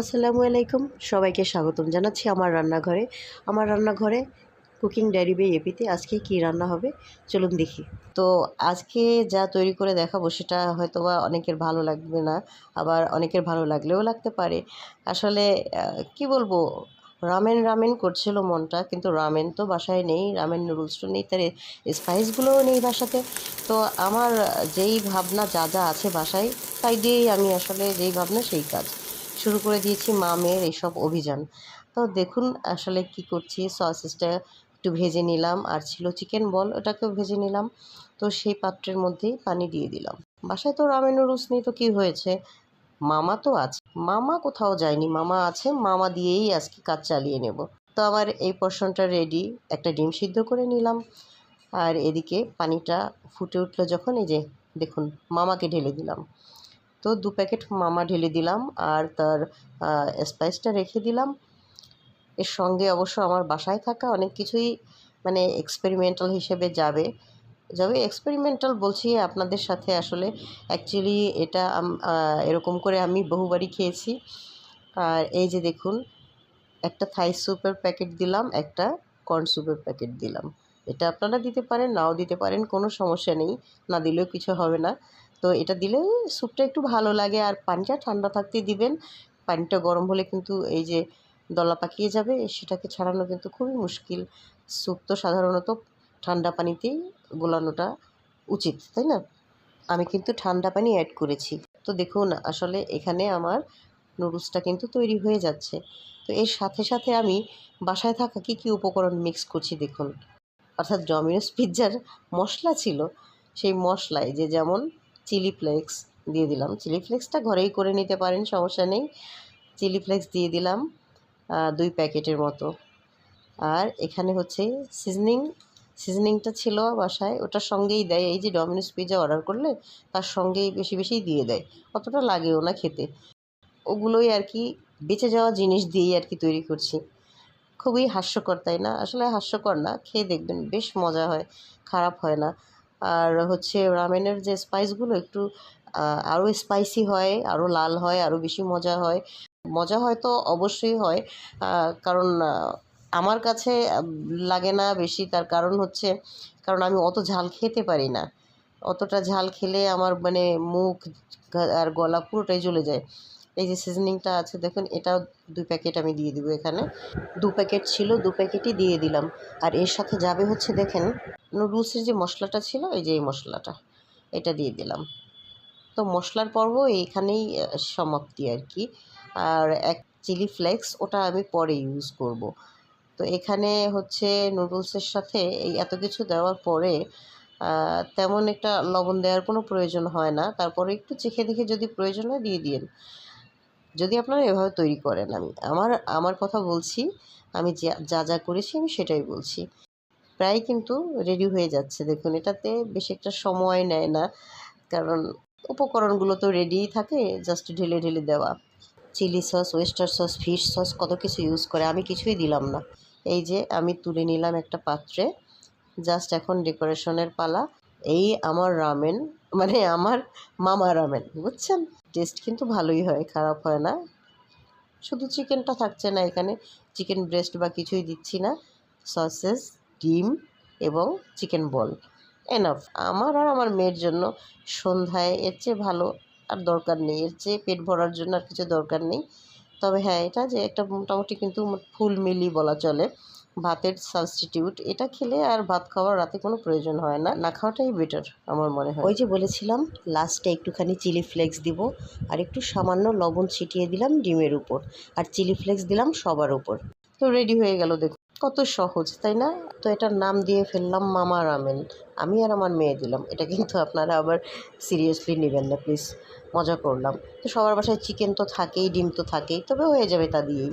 আসসালামু আলাইকুম। সবাইকে স্বাগতম জানাচ্ছি আমার রান্নাঘরে। আমার রান্নাঘরে কুকিং ডায়েরি বে এপিতে আজকে কি রান্না হবে? চলুন দেখি। তো আজকে যা তৈরি করে দেখাবো সেটা হয়তো বা অনেকের ভালো লাগবে না, আবার অনেকের ভালো লাগলেও লাগতে পারে। আসলে কি বলব? রামেন রামেন করছিল মনটা, কিন্তু রামেন তো বাসায় নেই, রামেন নুডলসটা নেই তার স্পাইসগুলোও নেই বাসাতে। তো আমার যেই ভাবনা যা যা আছে বাসায়, তাই দিয়েই আমি আসলে যেই ভাবনা সেই কাজ। শুরু করে দিয়েছি মামের এইসব অভিযান। তো দেখুন আসলে কি করছি সসেসটা একটু ভেজে নিলাম, আর ছিল চিকেন বল, ওটাকেও ভেজে নিলাম। তো সেই পাত্রের মধ্যেই পানি দিয়ে দিলাম। বাসায় তো রামেন নুডলস নেই তো কী হয়েছে? মামা তো আছে। মামা কোথাও যায়নি। মামা আছে, মামা দিয়েই আজকে কাজ চালিয়ে নেব। তো আমার এই পোর্শনটা রেডি একটা ডিম সিদ্ধ করে নিলাম। আর এদিকে পানিটা ফুটে উঠল যখন, এই যে দেখুন, মামাকে ঢেলে দিলাম। তো দু প্যাকেট মামা ঢেলে দিলাম আর তার স্পাইসটা রেখে দিলাম। এর সঙ্গে অবশ্য আমার বাসায় থাকা অনেক কিছুই মানে এক্সপেরিমেন্টাল হিসেবে যাবে। যাবে এক্সপেরিমেন্টাল বলছি আপনাদের সাথে আসলে। অ্যাকচুয়ালি এটা এরকম করে আমি বহুবারই খেয়েছি। আর এই যে দেখুন, একটা থাই স্যুপের প্যাকেট দিলাম, একটা কর্ন স্যুপের প্যাকেট দিলাম। এটা আপনারা দিতে পারেন, নাও দিতে পারেন, কোনো সমস্যা নেই। না দিলেও কিছু হবে না। তো এটা দিলে স্যুপটা একটু ভালো লাগে আর পানিটা ঠান্ডা থাকতে দিবেন। পানিটা গরম হলে কিন্তু এই যে দলা পাকিয়ে যাবে, সেটাকে ছাড়ানো কিন্তু খুবই মুশকিল। স্যুপ তো সাধারণত ঠান্ডা পানিতেই গোলানোটা উচিত, তাই না? আমি কিন্তু ঠান্ডা পানি অ্যাড করেছি। তো দেখুন, আসলে এখানে আমার নুডলসটা কিন্তু তৈরি হয়ে যাচ্ছে। তো এর সাথে সাথে আমি বাসায় থাকা কী কী উপকরণ মিক্স করছি দেখুন। অর্থাৎ ডমিনোস পিৎজার মশলা ছিল, সেই মশলায় যে যেমন চিলি ফ্লেক্স দিয়ে দিলাম। চিলি ফ্লেক্সটা ঘরেই করে নিতে পারেন, সমস্যা নেই। চিলি ফ্লেক্স দিয়ে দিলাম দুই প্যাকেটের মতো। আর এখানে হচ্ছে সিজনিং, সিজনিংটা ছিল বাসায় ওটার সঙ্গেই দেয়। এই যে ডমিনোস পিৎজা অর্ডার করলে তার সঙ্গেই বেশি বেশি দিয়ে দেয়। অতটা লাগেও না খেতে। ওগুলোই আর কি বেঁচে যাওয়া জিনিস দিয়েই আর কি তৈরি করছি। খুবই হাস্যকর, তাই না? আসলে হাস্যকর না, খেয়ে দেখবেন, বেশ মজা হয়, খারাপ হয় না। আর হচ্ছে রামেনের যে স্পাইসগুলো একটু আরও স্পাইসি হয় আরও লাল হয় আরও বেশি মজা হয়। মজা হয় তো অবশ্যই হয় কারণ আমার কাছে লাগে না বেশি। তার কারণ হচ্ছে, কারণ আমি অত ঝাল খেতে পারি না। অতটা ঝাল খেলে আমার মানে মুখ আর গলা পুরোটাই জ্বলে যায়। এই যে সিজনিংটা আছে, দেখুন, এটাও দুই প্যাকেট আমি দিয়ে দিব এখানে। দু প্যাকেট ছিল, দু প্যাকেটই দিয়ে দিলাম। আর এর সাথে যাবে হচ্ছে, দেখেন নুডলসের যে মশলাটা ছিল, এই যে এই মশলাটা, এটা দিয়ে দিলাম। তো মশলার পর্ব এইখানেই সমাপ্তি আর কি। আর এক চিলি ফ্লেক্স ওটা আমি পরে ইউজ করব। তো এখানে হচ্ছে নুডলসের সাথে এই এত কিছু দেওয়ার পরে তেমন একটা লবণ দেওয়ার কোনো প্রয়োজন হয় না। তারপরে একটু চেখে দেখে যদি প্রয়োজন হয়, দিয়ে দিন যদি আপনারা এভাবে তৈরি করেন, আমি আমার আমার কথা বলছি, আমি যা যা করেছি আমি সেটাই বলছি। প্রায় কিন্তু রেডি হয়ে যাচ্ছে। দেখুন, এটাতে বেশি একটা সময় নেয় না, কারণ উপকরণগুলো তো রেডিই থাকে জাস্ট ঢেলে ঢেলে দেওয়া। Chilli sauce oyster sauce fish sauce কত কিছু ইউজ করে, আমি কিছুই দিলাম না। এই যে, আমি তুলে নিলাম একটা পাত্রে জাস্ট এখন ডেকোরেশনের পালা। এই আমার রামেন মানে আমার মামা রামেন, বুঝছেন? টেস্ট কিন্তু ভালোই হয়, খারাপ হয় না। শুধু চিকেনটা থাকছে না এখানে। চিকেন ব্রেস্ট বা কিছুই দিচ্ছি না। সসেস ডিম এবং চিকেন বল এনাফ আমার আর আমার মেয়ের জন্য সন্ধ্যায় এর চেয়ে ভালো আর দরকার নেই। এর চেয়ে পেট ভরার জন্য আর কিছু দরকার নেই। তবে হ্যাঁ এটা যে একটা মোটামুটি কিন্তু ফুল মিলি বলা চলে। ভাতের সাবস্টিটিউট এটা খেলে আর ভাত খাওয়ার রাতে কোনো প্রয়োজন হয় না। না খাওয়াটাই বেটার আমার মনে হয়। ওই যে বলেছিলাম লাস্টে একটুখানি চিলি ফ্লেক্স দিব আর একটু সামান্য লবণ ছিটিয়ে দিলাম ডিমের উপর আর চিলি ফ্লেক্স দিলাম সবার উপর। তো রেডি হয়ে গেল দেখুন। কত সহজ তাই না? তো এটার নাম দিয়ে ফেললাম মামা রামেন। আমি আর আমার মেয়ে দিলাম। এটা কিন্তু আপনারা আবার সিরিয়াসলি নেবেন না প্লিজ মজা করলাম। তো সবার বাসায় চিকেন তো থাকেই ডিম তো থাকেই তবে হয়ে যাবে তা দিয়েই।